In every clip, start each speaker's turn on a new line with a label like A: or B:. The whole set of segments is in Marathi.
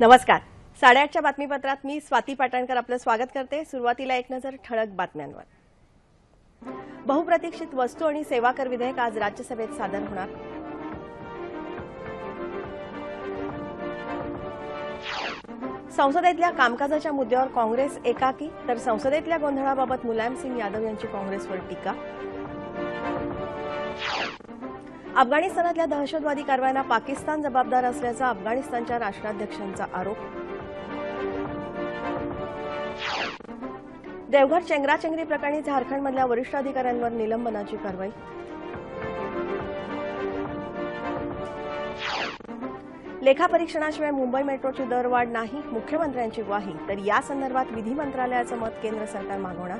A: नमस्कार. साडेआठच्या बातमीपत्रात मी स्वाती पाटणकर आपलं स्वागत करते. सुरुवातीला एक नजर ठळक बातम्यांवर. बहुप्रतीक्षित वस्तू आणि सेवा कर विधेयक आज राज्यसभेत सादर होणार. संसदेतल्या कामकाजाच्या मुद्द्यावर काँग्रेस एकाकी तर संसदेतल्या गोंधळाबाबत मुलायम सिंग यादव यांची काँग्रेसवर टीका. अफगाणिस्तानातल्या दहशतवादी कारवायांना पाकिस्तान जबाबदार असल्याचा अफगाणिस्तानच्या राष्ट्राध्यक्षांचा आरोप. देवघर चेंगराचेंगरी प्रकरणी झारखंडमधल्या वरिष्ठ अधिकाऱ्यांवर निलंबनाची कारवाई. लेखापरीक्षणाशिवाय मुंबई मेट्रोची दरवाढ नाही मुख्यमंत्र्यांची ग्वाही तर या संदर्भात विधी मंत्रालयाचं मत केंद्र सरकार मागवणार.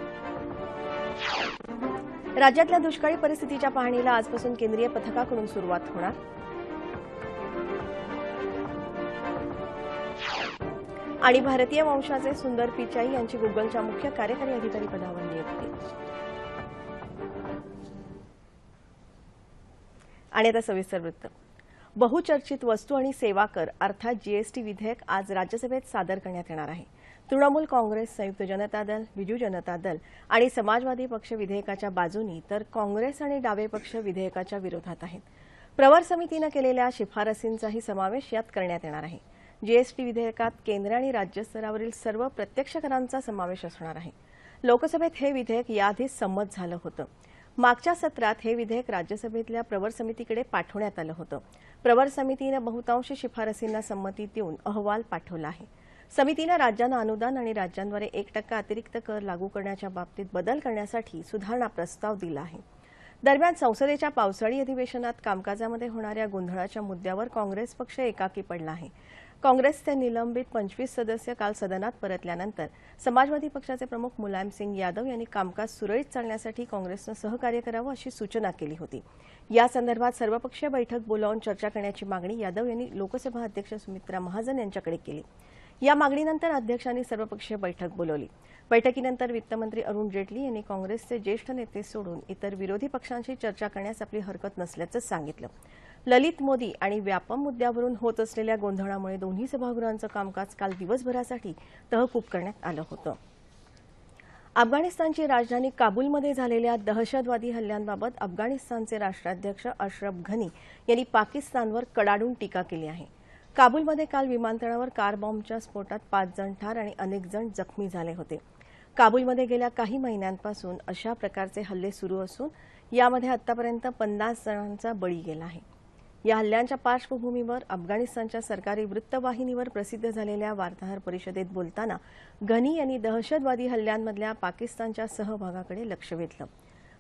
A: राज्यातल्या दुष्काळी परिस्थितीच्या पाहणीला आजपासून केंद्रीय पथकाकडून सुरुवात होणार. आणि भारतीय वंशाचे सुंदर पिचाई यांची गुगलच्या मुख्य कार्यकारी अधिकारी पदावर नियुक्ती. आणि आता सविस्तर वृत्त. बहुचर्चित वस्तू आणि सेवा कर अर्थात जीएसटी विधेयक आज राज्यसभेत सादर करण्यात येणार आहे. तृणमूल काँग्रेस संयुक्त जनता दल बिजू जनता दल आणि समाजवादी पक्ष विधेयकाच्या बाजूनी तर काँग्रेस आणि डावे पक्ष विधेयकाच्या विरोधात आहेत. प्रवर समितीनं केलेल्या शिफारसींचाही समावेश यात करण्यात येणार आहे. जीएसटी विधेयकात केंद्र आणि राज्य स्तरावरील सर्व प्रत्यक्ष करांचा समावेश असणार आहे. लोकसभेत हे विधेयक याआधीच संमत झालं होतं. मागच्या सत्रात हे विधेयक राज्यसभेतल्या प्रवर समितीकडे पाठवण्यात आलं होतं. प्रवर समितीनं बहुतांश शिफारसींना संमती देऊन अहवाल पाठवला आहे. समितीनं राज्यांना अनुदान आणि राज्यांद्वारे एक टक्का अतिरिक्त कर लागू करण्याच्या बाबतीत बदल करण्यासाठी सुधारणा प्रस्ताव दिला आहे. दरम्यान संसदेच्या पावसाळी अधिवेशनात कामकाजामध्ये होणाऱ्या गोंधळाच्या मुद्द्यावर काँग्रेस पक्ष एकाकी पडला आहे. काँग्रेसचे निलंबित पंचवीस सदस्य काल सदनात परतल्यानंतर समाजवादी पक्षाचे प्रमुख मुलायम सिंग यादव यांनी कामकाज सुरळीत चालण्यासाठी काँग्रेसनं सहकार्य करावं अशी सूचना केली होती. या संदर्भात सर्वपक्षीय बैठक बोलावून चर्चा करण्याची मागणी यादव यांनी लोकसभा अध्यक्ष सुमित्रा महाजन यांच्याकडे केली. या मागणीनंतर अध्यक्षांनी सर्वपक्षीय बैठक बोलवली. बैठकीनंतर वित्तमंत्री अरुण जेटली यांनी काँग्रेसचे ज्येष्ठ नेते सोडून इतर विरोधी पक्षांशी चर्चा करण्यास आपली हरकत नसल्याचं सांगितलं. ललित मोदी आणि व्यापम मुद्द्यावरून होत असलेल्या गोंधळामुळे दोन्ही सभागृहांचं कामकाज काल दिवसभरासाठी तहकूब करण्यात आलं होतं. अफगाणिस्तानची राजधानी काबूलमध्ये झालेल्या दहशतवादी हल्ल्यांबाबत अफगाणिस्तानचे राष्ट्राध्यक्ष अशरफ घनी यांनी पाकिस्तानवर कडाडून टीका केली आहे. काबूलमध्ये काल विमानतळावर कार बॉम्बच्या स्फोटात पाच जण ठार आणि अनेक जण जखमी झाले होते. काबूलमध्ये गेल्या काही महिन्यांपासून अशा प्रकारचे हल्ले सुरू असून यामध्ये आतापर्यंत पन्नास जणांचा बळी गेला आहे. या हल्ल्यांच्या पार्श्वभूमीवर अफगाणिस्तानच्या सरकारी वृत्तवाहिनीवर प्रसिद्ध झालेल्या वार्ताहर परिषदेत बोलताना घनी यांनी दहशतवादी हल्ल्यांमधल्या पाकिस्तानच्या सहभागाकडे लक्ष वेधलं.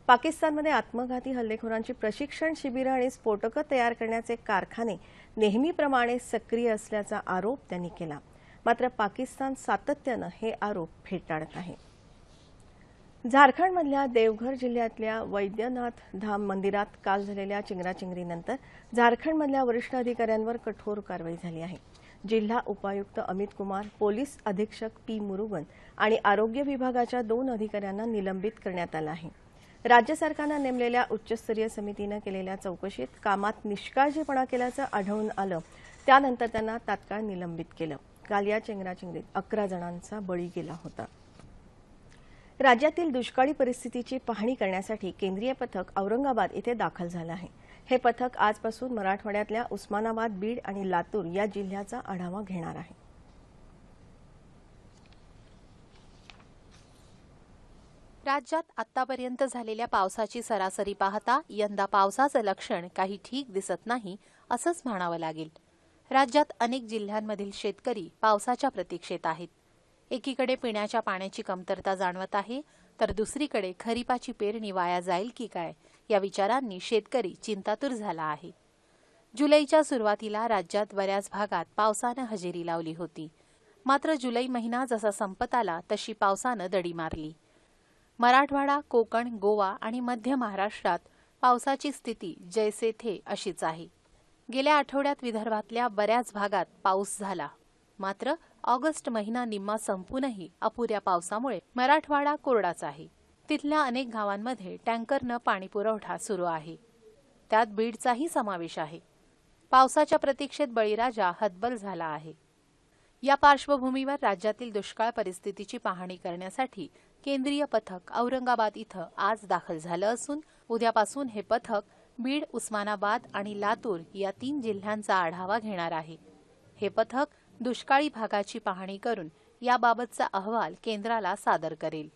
A: पाकिस्तानमध्ये आत्मघाती हल्लेखोरांची प्रशिक्षण शिबिरं आणि स्फोटकं तयार करण्याचे कारखाने नेहमीप्रमाणे सक्रिय असल्याचा आरोप त्यांनी केला. मात्र पाकिस्तान सातत्यानं हे आरोप फेटाळत आहे. झारखंडमधल्या देवघर जिल्ह्यातल्या वैद्यनाथ धाम मंदिरात काल झालेल्या चिंगराचिंगरीनंतर झारखंडमधल्या वरिष्ठ अधिकाऱ्यांवर कठोर कारवाई झाली आहे. जिल्हा उपायुक्त अमित कुमार पोलीस अधीक्षक पी मुरुगन आणि आरोग्य विभागाच्या दोन अधिकाऱ्यांना निलंबित करण्यात आलं आहे. राज्य सरकारनं नेमलेल्या उच्चस्तरीय समितीनं केलेल्या चौकशीत कामात निष्काळजीपणा केल्याचं आढळून आलं. त्यानंतर त्यांना तात्काळ निलंबित केलं. काल या चेंगराचेंगरीत अकरा जणांचा बळी गेला होता. राज्यातील दुष्काळी परिस्थितीची पाहणी करण्यासाठी केंद्रीय पथक औरंगाबाद इथे दाखल झालं आहे. हे पथक आजपासून मराठवाड्यातल्या उस्मानाबाद बीड आणि लातूर या जिल्ह्याचा आढावा घेणार आहे.
B: राज्यात आतापर्यंत झालेल्या पावसाची सरासरी पाहता यंदा पावसाचं लक्षण काही ठीक दिसत नाही असंच म्हणावं लागेल. राज्यात अनेक जिल्ह्यांमधील शेतकरी पावसाच्या प्रतीक्षेत आहेत. एकीकडे पिण्याच्या पाण्याची कमतरता जाणवत आहे तर दुसरीकडे खरीपाची पेरणी वाया जाईल की काय या विचारांनी शेतकरी चिंतातूर झाला आहे. जुलैच्या सुरुवातीला राज्यात बऱ्याच भागात पावसानं हजेरी लावली होती. मात्र जुलै महिना जसा संपत आला तशी पावसानं दडी मारली. मराठवाडा कोकण गोवा आणि मध्य महाराष्ट्रात पावसाची स्थिती जैसे थे अशीच आहे. गेल्या आठवड्यात विदर्भातल्या बऱ्याच भागात पाऊस झाला. मात्र ऑगस्ट महिना निम्मा संपूनही अपुऱ्या पावसामुळे मराठवाडा कोरडाच आहे. तिथल्या अनेक गावांमध्ये टँकरनं पाणीपुरवठा सुरू आहे. त्यात बीडचाही समावेश आहे. पावसाच्या प्रतीक्षेत बळीराजा हतबल झाला आहे. या पार्श्वभूमीवर राज्यातील दुष्काळ परिस्थितीची पाहणी करण्यासाठी केंद्रीय पथक औरंगाबाद इथं आज दाखल झालं असून उद्यापासून हे पथक बीड उस्मानाबाद आणि लातूर या तीन जिल्ह्यांचा आढावा घेणार आहे. हे पथक दुष्काळी भागाची पाहणी करून याबाबतचा अहवाल केंद्राला सादर करेल.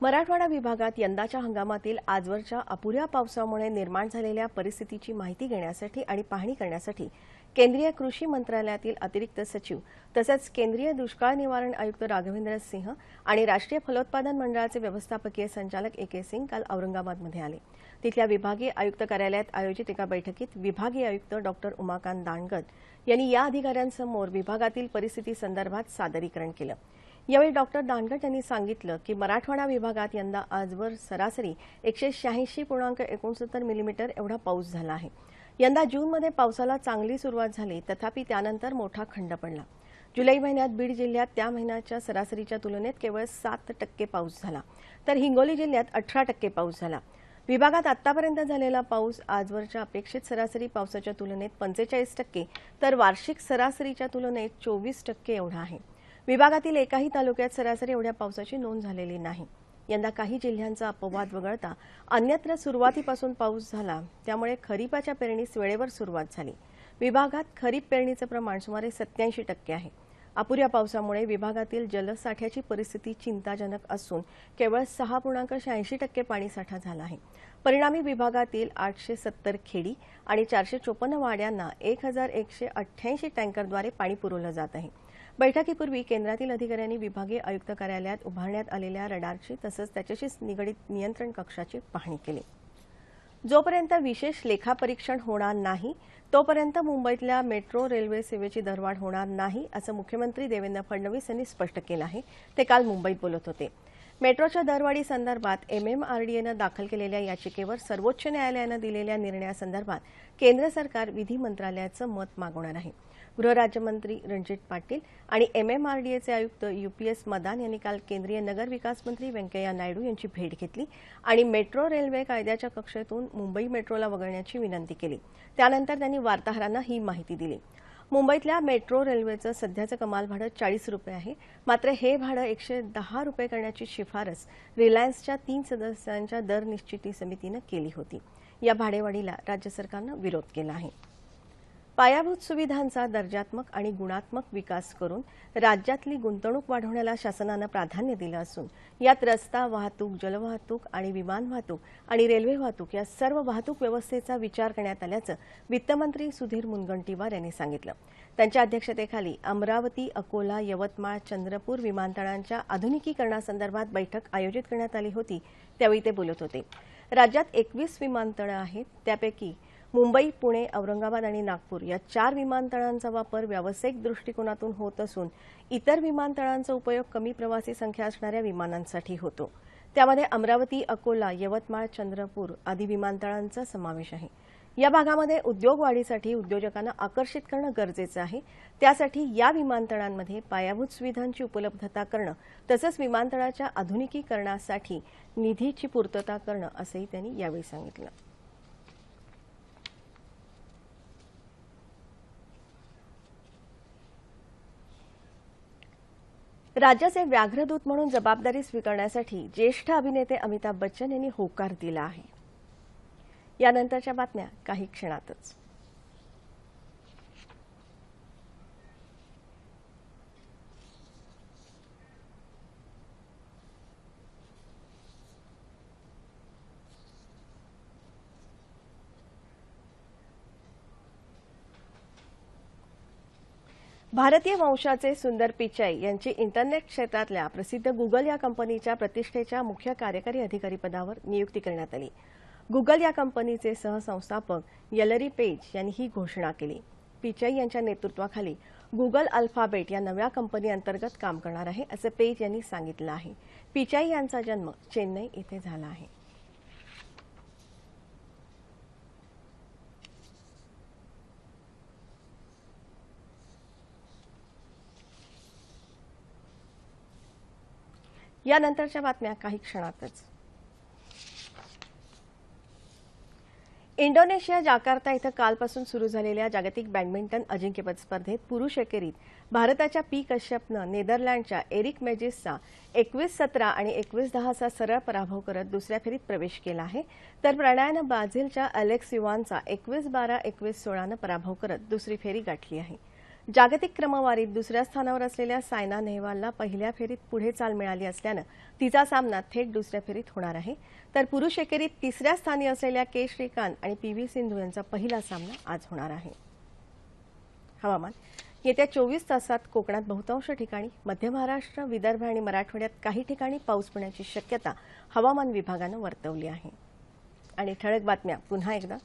A: मराठवाडा विभागात यंदाच्या हंगामातील आजवरच्या अपुऱ्या पावसामुळे निर्माण झालेल्या परिस्थितीची माहिती घेण्यासाठी आणि पाहणी करण्यासाठी केंद्रीय कृषी मंत्रालयातील अतिरिक्त सचिव तसंच केंद्रीय दुष्काळ निवारण आयुक्त राघवेंद्र सिंह आणि राष्ट्रीय फलोत्पादन मंडळाचे व्यवस्थापकीय संचालक ए के सिंग काल औरंगाबादमध्ये आले. तिथल्या विभागीय आयुक्त कार्यालयात आयोजित एका बैठकीत विभागीय आयुक्त डॉक्टर उमाकांत दांडगत यांनी या अधिकाऱ्यांसमोर विभागातील परिस्थिती संदर्भात सादरीकरण केलं. यावेळी डॉक्टर दानगट यांनी सांगितलं की मराठवाडा विभागात यंदा आजवर सरासरी एकशे शहाऐंशी पूर्णांक एकोणसत्तर मिलीमीटर एवढा पाऊस झाला आहे. यंदा जूनमध्ये पावसाला चांगली सुरुवात झाली तथापि त्यानंतर मोठा खंड पडला. जुलै महिन्यात बीड जिल्ह्यात त्या महिन्याच्या सरासरीच्या तुलनेत केवळ सात टक्के पाऊस झाला. तर हिंगोली जिल्ह्यात अठरा टक्के पाऊस झाला. विभागात आतापर्यंत झालेला पाऊस आजवरच्या अपेक्षित सरासरी पावसाच्या तुलनेत पंचेचाळीस टक्के तर वार्षिक सरासरीच्या तुलनेत चोवीस टक्के एवढा आहे. विभागातील एकाही तालुक्यात सरासरी एवढ्या पावसाची नोंद झालेली नाही. यंदा काही जिल्ह्यांचा अपवाद वगळता अन्यत्र सुरुवातीपासून पाऊस झाला. त्यामुळे खरीपाच्या पेरणीस वेळेवर सुरुवात झाली. विभागात खरीप पेरणीचं प्रमाण सुमारे सत्याऐंशी टक्के आहे. अपुऱ्या पावसामुळे विभागातील जलसाठ्याची परिस्थिती चिंताजनक असून केवळ सहा पूर्णांक शहाऐंशी टक्के पाणीसाठा झाला आहे. परिणामी विभागातील आठशे सत्तर खेडी आणि चारशे चोपन्न वाड्यांना एक हजार एकशे अठ्ठ्याऐंशी टँकरद्वारे पाणी पुरवलं जात आहे. बैठकीपूर्वी केंद्रातील अधिकाऱ्यांनी विभागीय आयुक्त कार्यालयात उभारण्यात आलेल्या रडारची तसंच त्याच्याशी निगडीत नियंत्रण कक्षाची पाहणी केली. जोपर्यंत विशेष लेखापरीक्षण होणार नाही तोपर्यंत मुंबईतल्या मेट्रो रेल्वे सेवेची दरवाढ होणार नाही असं मुख्यमंत्री देवेंद्र फडणवीस यांनी स्पष्ट केलं आहे. ते काल मुंबईत बोलत होते. मेट्रोच्या दरवाढी संदर्भात एमएमआरडीएनं दाखल केलेल्या याचिकेवर सर्वोच्च न्यायालयानं दिलेल्या निर्णयासंदर्भात केंद्र सरकार विधी मंत्रालयाचं मत मागवणार आहे. गृहराज्यमंत्री रणजित पाटील आणि एमएमआरडीएचे आयुक्त यूपीएस मदान यांनी काल केंद्रीय नगर विकास मंत्री व्यंकय्या नायडू यांची भेट घेतली आणि मेट्रो रेल्वे कायद्याच्या कक्षेतून मुंबई मेट्रोला वगळण्याची विनंती केली. त्यानंतर त्यांनी वार्ताहरांना ही माहिती दिली. मुंबईतल्या मेट्रो रेल्वेचं सध्याचं कमाल भाडं चाळीस रुपये आहे. मात्र हे भाडं एकशे दहा रुपये करण्याची शिफारस रिलायन्सच्या तीन सदस्यांच्या दर निश्चिती समितीनं केली होती. या भाडेवाढीला राज्य सरकारनं विरोध केला आहे. पायाभूत सुविधांचा दर्जात्मक आणि गुणात्मक विकास करून राज्यातली गुंतवणूक वाढवण्याला शासनानं प्राधान्य दिलं असून यात रस्ता वाहतूक जलवाहतूक आणि विमान वाहतूक आणि रेल्वे वाहतूक या सर्व वाहतूक व्यवस्थेचा विचार करण्यात आल्याचं वित्तमंत्री सुधीर मुनगंटीवार यांनी सांगितलं. त्यांच्या अध्यक्षतेखाली अमरावती अकोला यवतमाळ चंद्रपूर विमानतळांच्या आधुनिकीकरणासंदर्भात बैठक आयोजित करण्यात आली होती त्यावेळी ते बोलत होते. राज्यात एकवीस विमानतळं आहेत त्यापैकी मुंबई पुणे औरंगाबाद आणि नागपूर या चार विमानतळांचा वापर व्यावसायिक दृष्टिकोनातून होत असून इतर विमानतळांचा उपयोग कमी प्रवासी संख्या असणाऱ्या विमानांसाठी होतो. त्यामध्ये अमरावती अकोला यवतमाळ चंद्रपूर आदी विमानतळांचा समावेश आहे. या भागामध्ये उद्योग वाढीसाठी उद्योजकांना आकर्षित करणं गरजेचं आहे. त्यासाठी या विमानतळांमध्ये पायाभूत सुविधांची उपलब्धता करणं तसंच विमानतळाच्या आधुनिकीकरणासाठी निधीची पूर्तता करणं असंही त्यांनी यावेळी सांगितलं. राज्याचे व्याघ्रदूत म्हणून जबाबदारी स्वीकारण्यासाठी ज्येष्ठ अभिनेते अमिताभ बच्चन यांनी होकार दिला आहे. यानंतरच्या बातम्या काही क्षणातच. भारतीय वंशाचे सुंदर पिचाई यांची इंटरनेट क्षेत्रातल्या प्रसिद्ध गुगल या कंपनीच्या प्रतिष्ठेच्या मुख्य कार्यकारी अधिकारी पदावर नियुक्ती करण्यात आली. गुगल या कंपनीचे सहसंस्थापक यलरी पेज यांनी ही घोषणा केली. पिचाई यांच्या नेतृत्वाखाली गुगल अल्फाबेट या नव्या कंपनी अंतर्गत काम करणार आहे असं पेज यांनी सांगितलं आहे. पिचाई यांचा जन्म चेन्नई इथे झाला आहे. यानंतरच्या बातम्या काही क्षणातच. इंडोनेशिया जाकार्ता इथं कालपासून सुरू झालेल्या जागतिक बॅडमिंटन अजिंक्यपद स्पर्धेत पुरुष एकेरीत भारताच्या पी कश्यपनं नेदरलँडच्या एरिक मेजिसचा एकवीस सतरा आणि एकवीस दहा असा सरळ पराभव करत दुसऱ्या फेरीत प्रवेश केला आहे तर प्रणयानं ब्राझीलच्या अलेक्स युवानचा एकवीस बारा एकवीस सोळानं पराभव करत दुसरी फेरी गाठली आहे. जागतिक क्रमवारीत दुसऱ्या स्थानावर असलेल्या सायना नेहवालला पहिल्या फेरीत पुढे चाल मिळाली असल्यानं तिचा सामना थेट दुसऱ्या फेरीत होणार आहे. तर पुरुष एकेरीत तिसऱ्या स्थानी असलेल्या के श्रीकांत आणि पी व्ही सिंधू यांचा पहिला सामना आज होणार आहे. हवामान. येत्या चोवीस तासात कोकणात बहुतांश ठिकाणी मध्य महाराष्ट्र विदर्भ आणि मराठवाड्यात काही ठिकाणी पाऊस पडण्याची शक्यता हवामान विभागानं वर्तवली आहे. आणि ठळक बातम्या पुन्हा एकदा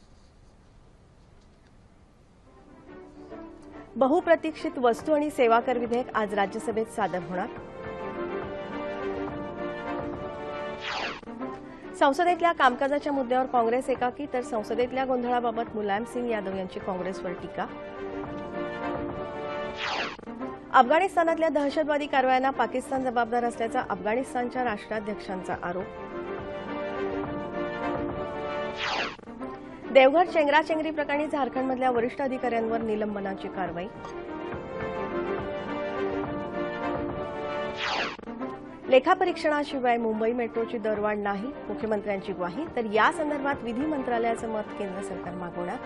A: बहुप्रतीक्षित वस्तू आणि सेवा कर विधेयक आज राज्यसभेत सादर होणार. संसदेतल्या कामकाजाच्या मुद्द्यावर काँग्रेस एकाकी तर संसदेतल्या गोंधळाबाबत मुलायम सिंग यादव यांची काँग्रेसवर टीका. अफगाणिस्तानातल्या दहशतवादी कारवायांना पाकिस्तान जबाबदार असल्याचा अफगाणिस्तानच्या राष्ट्राध्यक्षांचा आरोप. देवघर चेंगराचेंगरी प्रकरणी झारखंडमधल्या वरिष्ठ अधिकाऱ्यांवर निलंबनाची कारवाई. लेखापरीक्षणाशिवाय मुंबई मेट्रोची दरवाढ नाही मुख्यमंत्र्यांची ग्वाही तर या संदर्भात विधी मंत्रालयाचं मत केंद्र सरकार मागवणार.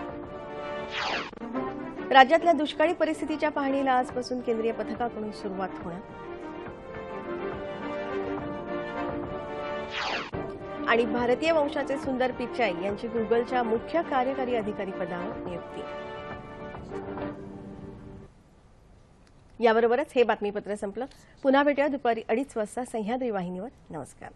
A: राज्यातल्या दुष्काळी परिस्थितीच्या पाहणीला आजपासून केंद्रीय पथकाकडून सुरुवात होणार. आणि भारतीय वंशाचे सुंदर पिचाई यांची गुगलच्या मुख्य कार्यकारी अधिकारी पदावर नियुक्ती. याबरोबरच हे बातमीपत्र संपलं. पुन्हा भेटूया दुपारी अडीच वाजता सह्याद्री वाहिनीवर. नमस्कार.